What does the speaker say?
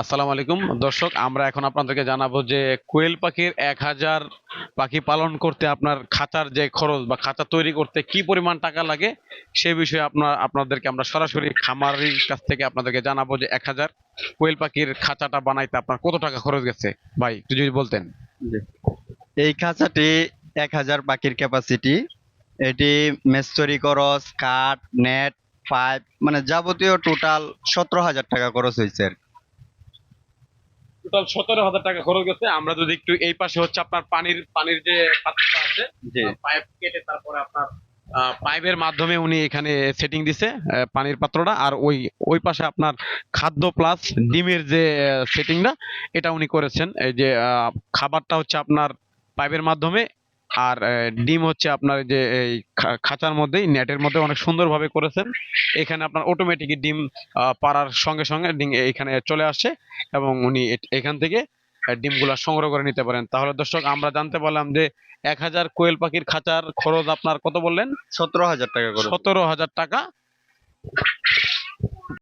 আসসালামু আলাইকুম। দর্শক, আমরা এখন আপনাদেরকে জানাব যে কোয়েল পাখির এক হাজার পাখি পালন করতে আপনার খাতার যে খরচ বা খাতা তৈরি করতে কি পরিমাণ টাকা লাগে, সে বিষয়ে আপনার, আপনাদেরকে আমরা সরাসরি খামারির কাছ থেকে আপনাদেরকে জানাব যে এক হাজার কোয়েল পাখির খাঁচাটা বানাইতে আপনার কত টাকা খরচ গেছে। ভাই, একটু যদি বলতেন। এই খাঁচাটি এক হাজার পাখির ক্যাপাসিটি এটি মেস্তরি খরচ, কাঠ নেট পাইপ মানে যাবতীয় টোটাল সতেরো হাজার টাকা খরচ হয়েছে আর কি। টোটাল সতেরো হাজার টাকা খরচ গেছে। আমরা যদি একটু এই পাশে হচ্ছে আপনার পানির পানির যে পাত্রটা আছে পাইপ কেটে তারপরে আপনার পাইপের মাধ্যমে উনি এখানে সেটিং দিছে পানির পাত্রটা। আর ওই ওই পাশে আপনার খাদ্য প্লাস ডিমের যে সেটিংটা এটা উনি করেছেন। এই যে খাবারটা হচ্ছে আপনার পাইপের মাধ্যমে আর ডিম হচ্ছে আপনার যে এই খাঁচার মধ্যেই নেটের মধ্যে অনেক সুন্দরভাবে করেছেন। এখানে আপনার অটোমেটিক ডিম পাড়ার সঙ্গে সঙ্গে ডিম এখানে চলে আসছে এবং উনি এখান থেকে ডিমগুলা সংগ্রহ করে নিতে পারেন। তাহলে দর্শক আমরা জানতে পারলাম যে এক হাজার কোয়েল পাখির খাঁচার খরচ আপনার কত বললেন? সতেরো হাজার টাকা সতেরো হাজার টাকা।